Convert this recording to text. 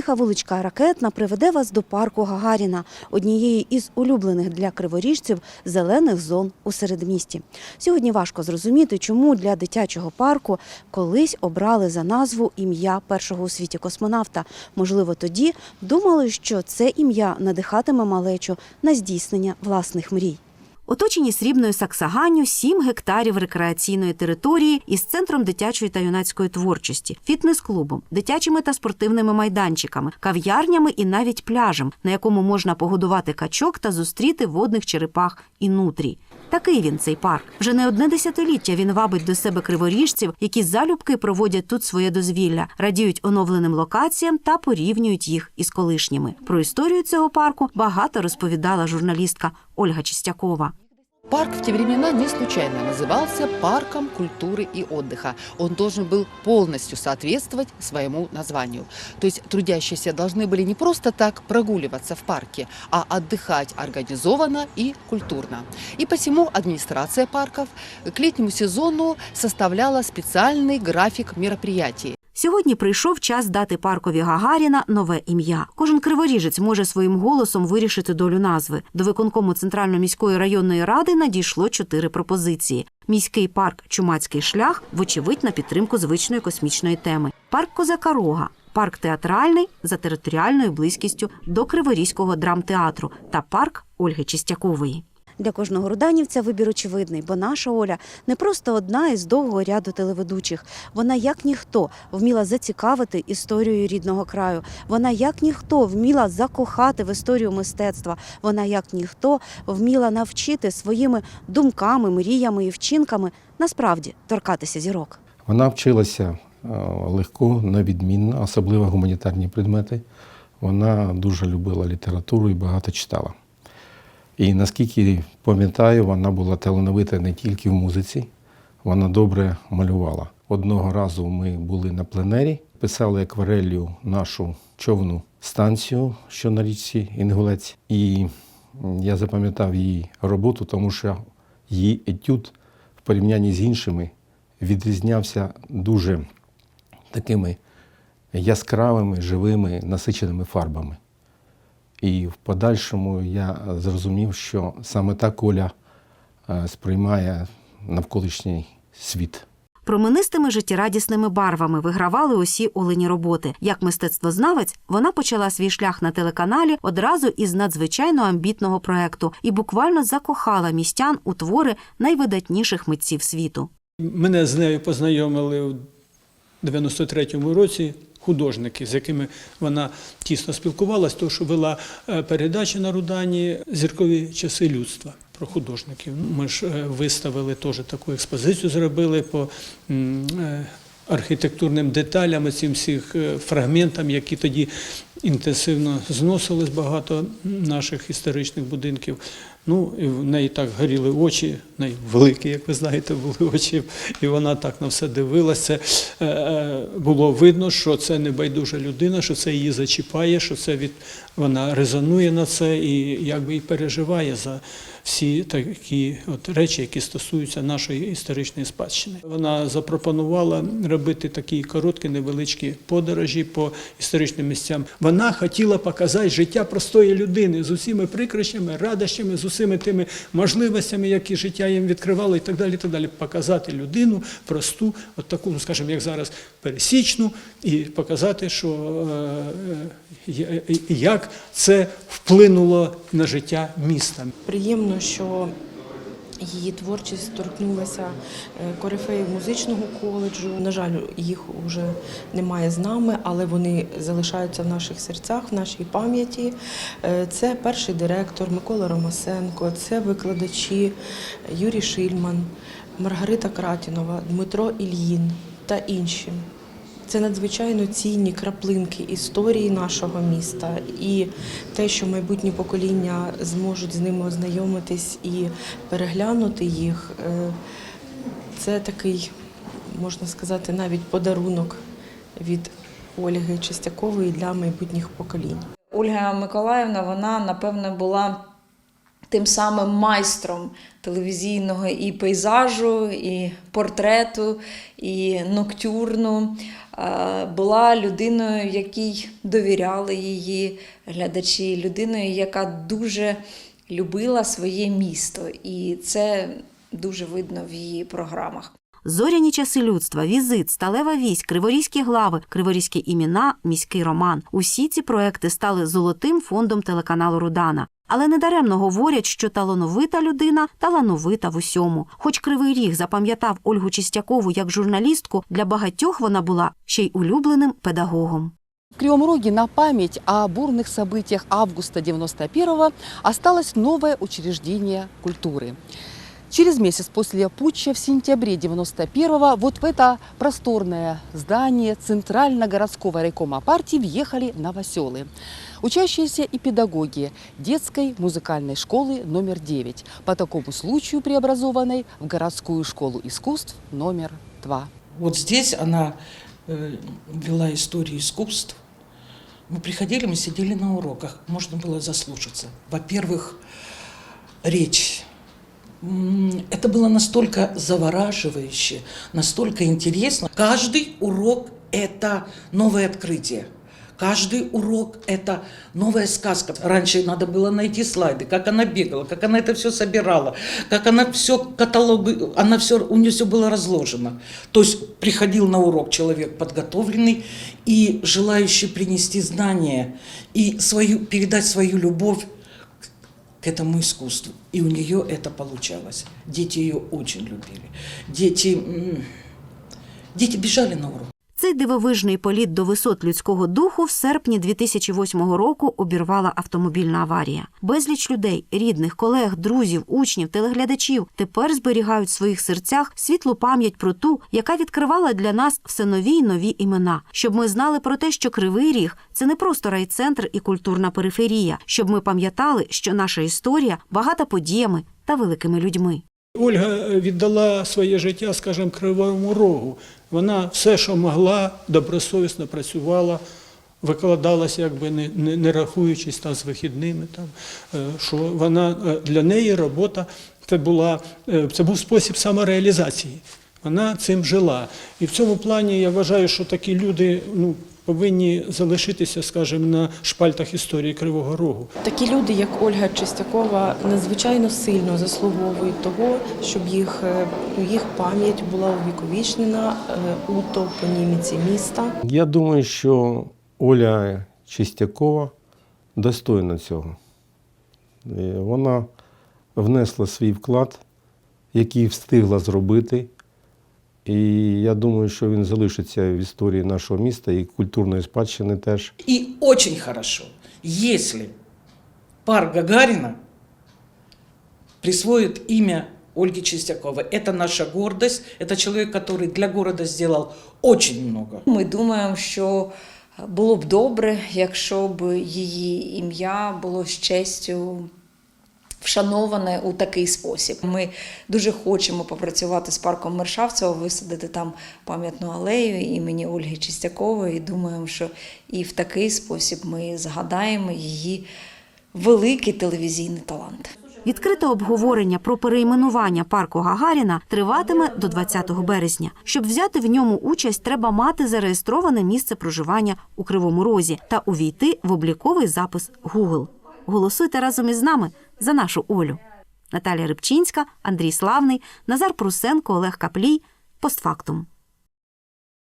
Тиха вуличка Ракетна приведе вас до парку Гагаріна, однієї із улюблених для криворіжців зелених зон у середмісті. Сьогодні важко зрозуміти, чому для дитячого парку колись обрали за назву ім'я першого у світі космонавта. Можливо, тоді думали, що це ім'я надихатиме малечу на здійснення власних мрій. Оточені срібною саксаганню 7 гектарів рекреаційної території із центром дитячої та юнацької творчості, фітнес-клубом, дитячими та спортивними майданчиками, кав'ярнями і навіть пляжем, на якому можна погодувати качок та зустріти водних черепах і нутрій. Такий він цей парк. Вже не одне десятиліття він вабить до себе криворіжців, які залюбки проводять тут своє дозвілля, радіють оновленим локаціям та порівнюють їх із колишніми. Про історію цього парку багато розповідала журналістка Ольга Чистякова. Парк в те времена не случайно назывался Парком культуры и отдыха. Он должен был полностью соответствовать своему названию. То есть трудящиеся должны были не просто так прогуливаться в парке, а отдыхать организованно и культурно. И посему администрация парков к летнему сезону составляла специальный график мероприятий. Сьогодні прийшов час дати паркові Гагаріна нове ім'я. Кожен криворіжець може своїм голосом вирішити долю назви. До виконкому центрально-міської районної ради надійшло чотири пропозиції: міський парк Чумацький шлях, вочевидь, на підтримку звичної космічної теми, парк Козака Рога. Парк театральний за територіальною близькістю до Криворізького драмтеатру та парк Ольги Чистякової. Для кожного руданівця вибір очевидний, бо наша Оля не просто одна із довгого ряду телеведучих. Вона, як ніхто, вміла зацікавити історією рідного краю. Вона, як ніхто, вміла закохати в історію мистецтва. Вона, як ніхто, вміла навчити своїми думками, мріями і вчинками насправді торкатися зірок. Вона вчилася е, легко, невідмінно, особливо гуманітарні предмети. Вона дуже любила літературу і багато читала. І наскільки пам'ятаю, вона була талановита не тільки в музиці, вона добре малювала. Одного разу ми були на пленері, писали акварелью нашу човну станцію, що на річці Інгулець. І я запам'ятав її роботу, тому що її етюд в порівнянні з іншими відрізнявся дуже такими яскравими, живими, насиченими фарбами. І в подальшому я зрозумів, що саме так Оля е, сприймає навколишній світ. Променистими життєрадісними барвами вигравали усі олені роботи. Як мистецтвознавець, вона почала свій шлях на телеканалі одразу із надзвичайно амбітного проекту і буквально закохала містян у твори найвидатніших митців світу. Мене з нею познайомили у 93-му році художники, з якими вона тісно спілкувалась, тому що вела е, передачі на Рудані зіркові часи людства про художників. Ми ж е, виставили теж таку експозицію, зробили по е, архітектурним деталям, цим всіх фрагментам, які тоді інтенсивно зносились багато наших історичних будинків. Ну, і в неї так горіли очі, в неї великі, як ви знаєте, були очі, і вона так на все дивилася. Е, е, Було видно, що це не байдужа людина, що це її зачіпає, що це від вона резонує на це і якби і переживає за всі такі от речі, які стосуються нашої історичної спадщини. Вона запропонувала робити такі короткі, невеличкі подорожі по історичним місцям. Вона хотіла показати життя простої людини з усіми прикрощами, радощами, з усіми тими можливостями, які життя їм відкривало, і так далі. І так далі. Показати людину просту, от таку, ну скажімо, як зараз пересічну, і показати, що е, е, як це вплинуло на життя міста. Приємно, що її творчість торкнулася е, корифеїв музичного коледжу. На жаль, їх вже немає з нами, але вони залишаються в наших серцях, в нашій пам'яті. Е, Це перший директор Микола Ромасенко, це викладачі Юрій Шильман, Маргарита Кратінова, Дмитро Ільїн та інші. Це надзвичайно цінні краплинки історії нашого міста, і те, що майбутні покоління зможуть з ними ознайомитись і переглянути їх, е, це такий, можна сказати, навіть подарунок від Ольги Чистякової для майбутніх поколінь. Ольга Миколаївна, вона напевно була тим самим майстром телевізійного і пейзажу, і портрету, і ноктюрну. Е, була людиною, якій довіряли її глядачі, людиною, яка дуже любила своє місто. І це дуже видно в її програмах. Зоряні часи людства, візит, сталева вісь, криворізькі глави, криворізькі імена, міський роман. Усі ці проекти стали золотим фондом телеканалу Рудана. Але недаремно говорять, що талановита людина талановита в усьому. Хоч Кривий Ріг запам'ятав Ольгу Чистякову як журналістку, для багатьох вона була ще й улюбленим педагогом. В Кривом Роге на память о бурных событиях августа 91-го осталось новое учреждение культуры. Через месяц после путча в сентябре 91-го вот в это просторное здание Центрально-городского райкома партии въехали новоселы. Учащиеся и педагоги детской музыкальной школы номер 9, по такому случаю преобразованной в городскую школу искусств номер 2. Вот здесь она э, вела историю искусств. Мы приходили, мы сидели на уроках, можно было заслушаться. Во-первых, речь. Это было настолько завораживающе, настолько интересно. Каждый урок – это новое открытие. Каждый урок – это новая сказка. Раньше надо было найти слайды, как она бегала, как она это все собирала, как она все каталогы, она все, у нее все было разложено. То есть приходил на урок человек подготовленный и желающий принести знания и свою, передать свою любовь к этому искусству. И у нее это получалось. Дети ее очень любили. Дети, дети бежали на урок. Цей дивовижний політ до висот людського духу в серпні 2008 року обірвала автомобільна аварія. Безліч людей, рідних, колег, друзів, учнів, телеглядачів тепер зберігають в своїх серцях світлу пам'ять про ту, яка відкривала для нас все нові й нові імена, щоб ми знали про те, що Кривий Ріг це не просто райцентр і культурна периферія, щоб ми пам'ятали, що наша історія багата подіями та великими людьми. Ольга е, віддала своє життя, скажімо, кривому рогу. Вона все, що могла, добросовісно працювала, викладалася, якби не, не, не рахуючись там з вихідними. Там, е, що вона е, для неї робота це була це був спосіб самореалізації. Вона цим жила. І в цьому плані я вважаю, що такі люди ну, повинні залишитися, скажімо, на шпальтах історії Кривого Рогу. Такі люди, як Ольга Чистякова, надзвичайно сильно заслуговують того, щоб їх, е, їх пам'ять була увіковічнена е, у топоніміці міста. Я думаю, що Оля Чистякова достойна цього. Е, Вона внесла свій вклад, який встигла зробити. І я думаю, що він залишиться в історії нашого міста і культурної спадщини теж. И очень хорошо, если парк Гагарина присвоит имя Ольги Чистяковой. Это наша гордость. Это человек, который для города сделал очень много. Ми думаємо, що було б добре, якщо б її ім'я було з честю вшановане у такий спосіб. Ми дуже хочемо попрацювати з парком Мершавцева, висадити там пам'ятну алею імені Ольги Чистякової. І думаємо, що і в такий спосіб ми згадаємо її великий телевізійний талант. Відкрите обговорення про перейменування парку Гагаріна триватиме до 20 березня. Щоб взяти в ньому участь, треба мати зареєстроване місце проживання у Кривому Розі та увійти в обліковий запис Google. Голосуйте разом із нами за нашу Олю. Наталія Рибчинська, Андрій Славний, Назар Прусенко, Олег Каплій. Постфактум.